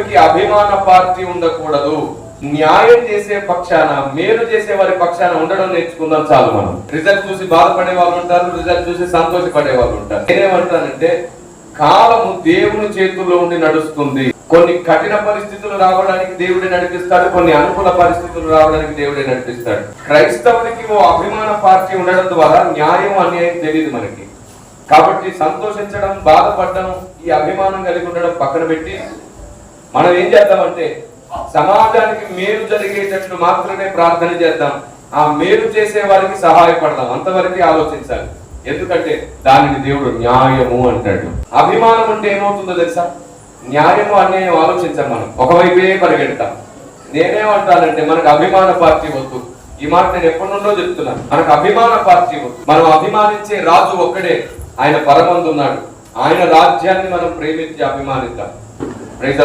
క్రైస్తవుడికి అభిమాన పార్టీ ఉండకూడదు. న్యాయం చేసే పక్షాన మేలు చేసే వారి పక్షాన ఉండడం నేర్చుకుందాం చాలు మనం. రిజల్ట్ చూసి బాధపడే వాళ్ళు ఉంటారు రిజల్ట్ చూసి సంతోషపడే వాళ్ళు ఉంటారు. నేనేమంటానంటే కాలము దేవుని చేతుల్లో ఉండి నడుస్తుంది. కొన్ని కఠిన పరిస్థితులు రావడానికి దేవుడే నడిపిస్తాడు కొన్ని అనుకూల పరిస్థితులు రావడానికి దేవుడే నడిపిస్తాడు. క్రైస్తవునికి ఓ అభిమాన పార్టీ ఉండడం ద్వారా న్యాయం అన్యాయం తెలియదు మనకి. కాబట్టి సంతోషించడం బాధపడడం ఈ అభిమానం కలిగి ఉండడం పక్కన పెట్టి మనం ఏం చేద్దామంటే సమాజానికి మేలు జరిగేటట్లు మాత్రమే ప్రార్థన చేద్దాం. ఆ మేలు చేసే వారికి సహాయపడదాం. అంతవరకు ఆలోచించాలి. ఎందుకంటే దానిని దేవుడు న్యాయము అంటాడు. అభిమానం అంటే ఏమవుతుందో తెలుసా? న్యాయము అన్యాయం ఆలోచించాం మనం. ఒకవైపే పరిగెడతాం. నేనేమంటానంటే మనకు అభిమాన పార్టీ వద్దు. ఈ మాట నేను ఎప్పటి నుండో చెప్తున్నాను. మనకు అభిమాన పార్టీ వద్దు. మనం అభిమానించే రాజు ఒక్కడే. ఆయన పరమందున్నాడు. ఆయన రాజ్యాన్ని మనం ప్రేమించి అభిమానిద్దాం.